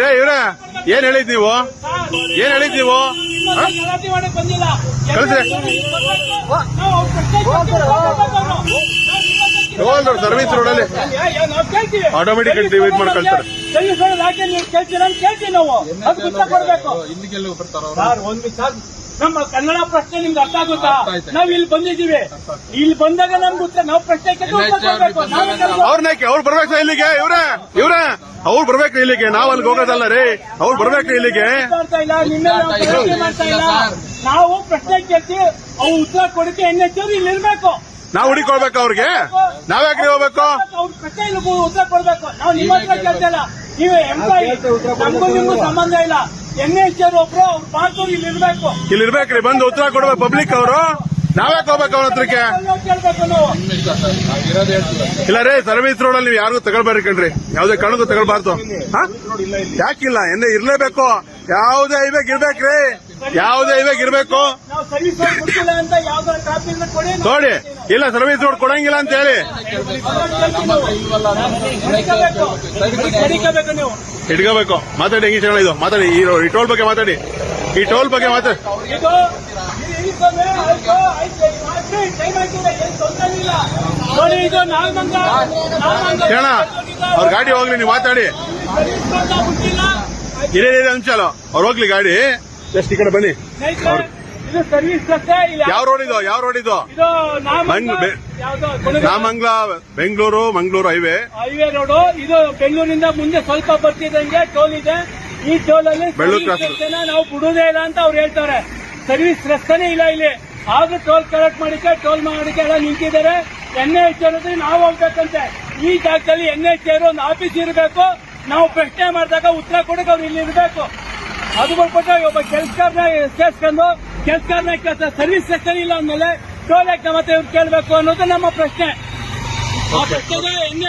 ರೇ ಇವ್ರ ಏನ್ ಹೇಳಿದ್ ನೀವು? ಏನ್ ಹೇಳಿದ್ ನೀವು? ಕಳಿಸ್ರಿ ಸರ್ವಿಸ್ ರೋಡಲ್ಲಿ ಅಲ್ಲಿ ಆಟೋಮೆಟಿಕ್ ಡಿವೈಡ್ ಮಾಡಿ ಸರ್ವಿಸ್ ಯಾಕೆ ನೀವು ಕೇಳ್ತೀರ ಅಂತ ಕೇಳ್ತೀವಿ ನಾವು. ಅದು ಉತ್ತರ ಕೊಡ್ಬೇಕು. ಇಲ್ಲಿಗೆಲ್ಲ ಬರ್ತಾರ ಅವ್ರು. ಸರ್ ಒಂದ್ ನಿಮಿಷ ನಮ್ಮ ಕನ್ನಡ ಪ್ರಶ್ನೆ ನಿಮ್ಗೆ ಅರ್ಥ ಆಗುತ್ತಾ? ನಾವ್ ಇಲ್ಲಿ ಬಂದಿದ್ದೀವಿ. ಇಲ್ಲಿ ಬಂದಾಗ ನಮ್ಗೆ ಉತ್ತರ ನಾವು ಪ್ರಶ್ನೆ ಅವ್ರು ಬರ್ಬೇಕು ಇಲ್ಲಿಗೆ ಇವ್ರ ಇವ್ರ. ಅವ್ರು ಬರ್ಬೇಕು ಇಲ್ಲಿಗೆ ನಾವ್ ಅಲ್ಲಿ ಹೋಗೋದಲ್ಲ ರೀ. ಅವ್ರು ಬರ್ಬೇಕು ಇಲ್ಲಿಗೆ. ಮಾಡ್ತಾ ಇಲ್ಲ ನಿನ್ನೆ ನಾವು ಮಾಡ್ತಾ ಪ್ರಶ್ನೆ ಇಲ್ಲ. ನಾವು ಪ್ರಶ್ನೆ ಕೇಳ್ತೀವಿ ಅವು ಉತ್ತರ ಕೊಡಕ್ಕೆ ಎನ್ ಎಚ್ ಇಲ್ಲಿ ಇರ್ಬೇಕು. ನಾವ್ ಹುಡುಕೊಳ್ಬೇಕು ಅವ್ರಿಗೆ. ನಾವ್ಯಾಕ್ರಿ ಹೋಗ್ಬೇಕು? ಅವ್ರ ಪ್ರಶ್ನೆ ಇಲ್ಲಿ ಉತ್ತರ ಕೊಡ್ಬೇಕು. ನಾವು ನಿಮ್ಮ ಹತ್ರ ಕೇಳ್ತಾ ಇಲ್ಲ. ನೀವು ಎಂಪ್ಲಾಯಿ ನಮಗೂ ನಿಮ್ಗೂ ಸಂಬಂಧ ಇಲ್ಲ. ಎನ್ ಎಚ್ ಒಬ್ರು ಅವ್ರ ಪಾತ್ರ ಇಲ್ಲಿ ಇರ್ಬೇಕು. ಇಲ್ಲಿ ಇರ್ಬೇಕ್ರಿ ಬಂದು ಉತ್ತರ ಕೊಡ್ಬೇಕು ಪಬ್ಲಿಕ್ ಅವರು. ನಾವ್ಯಾಕೆ ಹೋಗ್ಬೇಕು ಅವ್ರ ಹತ್ರಕ್ಕೆ. ಕೇಳ್ಬೇಕು ನಾವು. ಇಲ್ಲ ರೀ ಸರ್ವಿಸ್ ರೋಡ್ ಅಲ್ಲಿ ನೀವು ಯಾರಿಗೂ ತಗೊಳ್ಬಾರ್ದು ಕಣ್ರಿ. ಯಾವ್ದೇ ಕಾರಣಕ್ಕೂ ತಗೊಳ್ಬಾರ್ದು. ಹಾ? ಯಾಕಿಲ್ಲ ಇರಲೇಬೇಕು ಇರ್ಲೇಬೇಕು. ಯಾವ್ದೇ ಐವೇಗ್ ಇರ್ಬೇಕ್ರಿ. ಯಾವ್ದೇ ಐವೇಗ್ ಇರ್ಬೇಕು. ಅಂತ ಯಾವ್ದಾರ ಕೊಡಿ ನೋಡಿ ಇಲ್ಲ ಸರ್ವಿಸ್ ರೋಡ್ ಕೊಡಂಗಿಲ್ಲ ಅಂತ ಹೇಳಿ. ನೀವು. ಇಟ್ಕೋಬೇಕು ಮಾತಾಡಿ ಹೆಂಗಿ ಇದು? ಮಾತಾಡಿ ಈ ರೋ- ಈ ಟೋಲ್ ಬಗ್ಗೆ ಮಾತಾಡಿ. ಈ ಟೋಲ್ ಬಗ್ಗೆ ಮಾತಾಡಿ. ಇದು ಇದು ಇರ್ತದೆ, ಆಯ್ತು, ಆಯ್ತು, ಇದು ಮಾಡ್ರಿ, ಟೈಮ್ ಆಯ್ತಿದೆ, ಏನ್ ತೊಂದ್ರೆ ಇಲ್ಲ. ನೋಡಿ ಇದು ನಾಗಮಂಗ ನಾಗಮಂಗ. ಹೇಳ ಅವ್ರ ಗಾಡಿ ಹೋಗ್ಲಿ ನೀವು ಮಾತಾಡಿ. ಸರ್ವಿಸ್ ಬಿಟ್ಟಿಲ್ಲ. ಇರೇ ಇದೆ ಅಂಚಲ ಅವ್ರು ಹೋಗ್ಲಿ ಗಾಡಿ. ಜಸ್ಟ್ ಈ ಕಡೆ ಬನ್ನಿ. ಇದು ಸರ್ವಿಸ್ ರಸ್ತೆ ಯಾವ ರೋಡ್ ಇದು? ಯಾವ ರೋಡ್ ಇದು? Nelamangala Bengaluru Mangaluru highway. Highway road ಇದು ಬೆಂಗಳೂರಿಂದ ಮುಂದೆ ಸ್ವಲ್ಪ ಬರ್ತಿದ್ದಂಗೆ ಟೋಲ್ ಇದೆ. ಈ ಟೋಲ್ ಅಲ್ಲಿ ನಾವು ಬಿಡುವುದೇ ಇಲ್ಲ ಅಂತ ಅವ್ರು ಹೇಳ್ತಾರೆ. ಸರ್ವಿಸ್ ರಸ್ತೆನೇ ಇಲ್ಲ ಇಲ್ಲಿ. ಆದ್ರೂ ಟೋಲ್ ಕಲೆಕ್ಟ್ ಮಾಡಿಕೆ ಟೋಲ್ ಮಾಡಿಕೆ ಎಲ್ಲ ನಿಂತಿದ್ದಾರೆ. ಎನ್ ಎಚ್ ನಾವು ಹೋಗ್ಬೇಕಂತೆ. ಈ ಜಾಗದಲ್ಲಿ ಎನ್ ಎಚ್ ಒಂದು ಆಫೀಸ್ ಇರಬೇಕು. ನಾವು ಪ್ರಶ್ನೆ ಮಾಡಿದಾಗ ಉತ್ತರ ಕೊಡಕ್ಕೆ ಅವ್ರು ಇಲ್ಲಿ ಇರಬೇಕು. ಅದು ಬಿಟ್ಬಿಟ್ಟು ಒಬ್ಬ ಕೆಲಸಗಾರನ ಸೇರ್ಸ್ಕೊಂಡು ಕೆಲಸಗಾರನ ಕೆಲಸ ಸರ್ವಿಸ್ ಸೆಕ್ಷನ್ ಇಲ್ಲ ಅಂದ್ಮೇಲೆ ಟೋಲ್ ಯಾಕೆ ಮತ್ತೆ ಇವ್ರು ಕೇಳಬೇಕು ಅನ್ನೋದು ನಮ್ಮ ಪ್ರಶ್ನೆ. ಆ ಪ್ರಶ್ನೆಗೆ ಎನ್